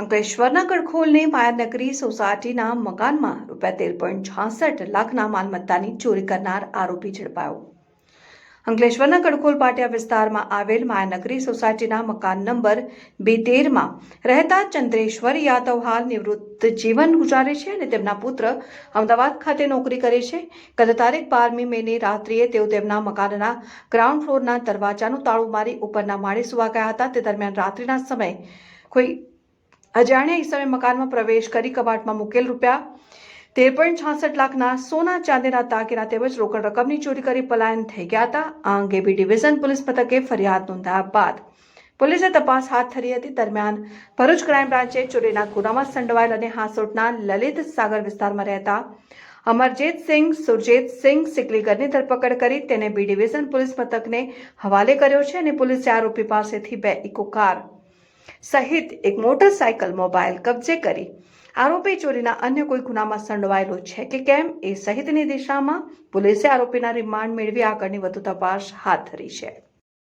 અંકલેશ્વરના કડખોલની માયાનગરી સોસાયટીના મકાનમાં રૂપિયા તેર પોઈન્ટ છાસઠ લાખના માલમત્તાની ચોરી કરનાર આરોપી ઝડપાયો. અંકલેશ્વરના કડખોલ પાટિયા વિસ્તારમાં આવેલ માયાનગરી સોસાયટીના મકાન નંબર બે તેરમાં રહેતા ચંદ્રેશ્વર યાદવ હાલ નિવૃત્ત જીવન ગુજારે છે અને તેમના પુત્ર અમદાવાદ ખાતે નોકરી કરે છે. ગત તારીખ બારમી મેની રાત્રિએ તેઓ તેમના મકાનના ગ્રાઉન્ડ ફ્લોરના દરવાજાનું તાળું મારી ઉપરના માળે સુવા ગયા હતા. તે દરમિયાન રાત્રિના સમયે કોઈ અજાણ્યા ઈસમે મકાનમાં પ્રવેશ કરી કબાટમાં મૂકેલ રૂપિયા તેર પોઈન્ટ છાસઠ લાખના સોના ચાંદીના તાકીના તેમજ રોકડ રકમની ચોરી કરી પલાયન થઈ ગયા હતા. આ અંગે બી ડિવિઝન પોલીસ મથકે ફરિયાદ નોંધાયા બાદ પોલીસે તપાસ હાથ ધરી હતી. દરમિયાન ભરૂચ ક્રાઇમ બ્રાન્ચે ચોરીના ગુનામાં સંડવાયેલ અને હાંસોટના લલિત સાગર વિસ્તારમાં રહેતા અમરજીત સિંઘ સુરજીત સિંઘ સિકલીગરની ધરપકડ કરી તેને બી ડિવિઝન પોલીસ મથકને હવાલે કર્યો છે અને પોલીસે આરોપી પાસેથી બે ઇકો કાર સહિત એક મોટરસાયકલ મોબાઈલ કબજે કરી આરોપી ચોરીના અન્ય કોઈ ગુનામાં સંડવાયેલો છે કે કેમ એ સહિતની દિશામાં પોલીસે આરોપીના રિમાન્ડ મેળવી આગળની વધુ તપાસ હાથ ધરી છે.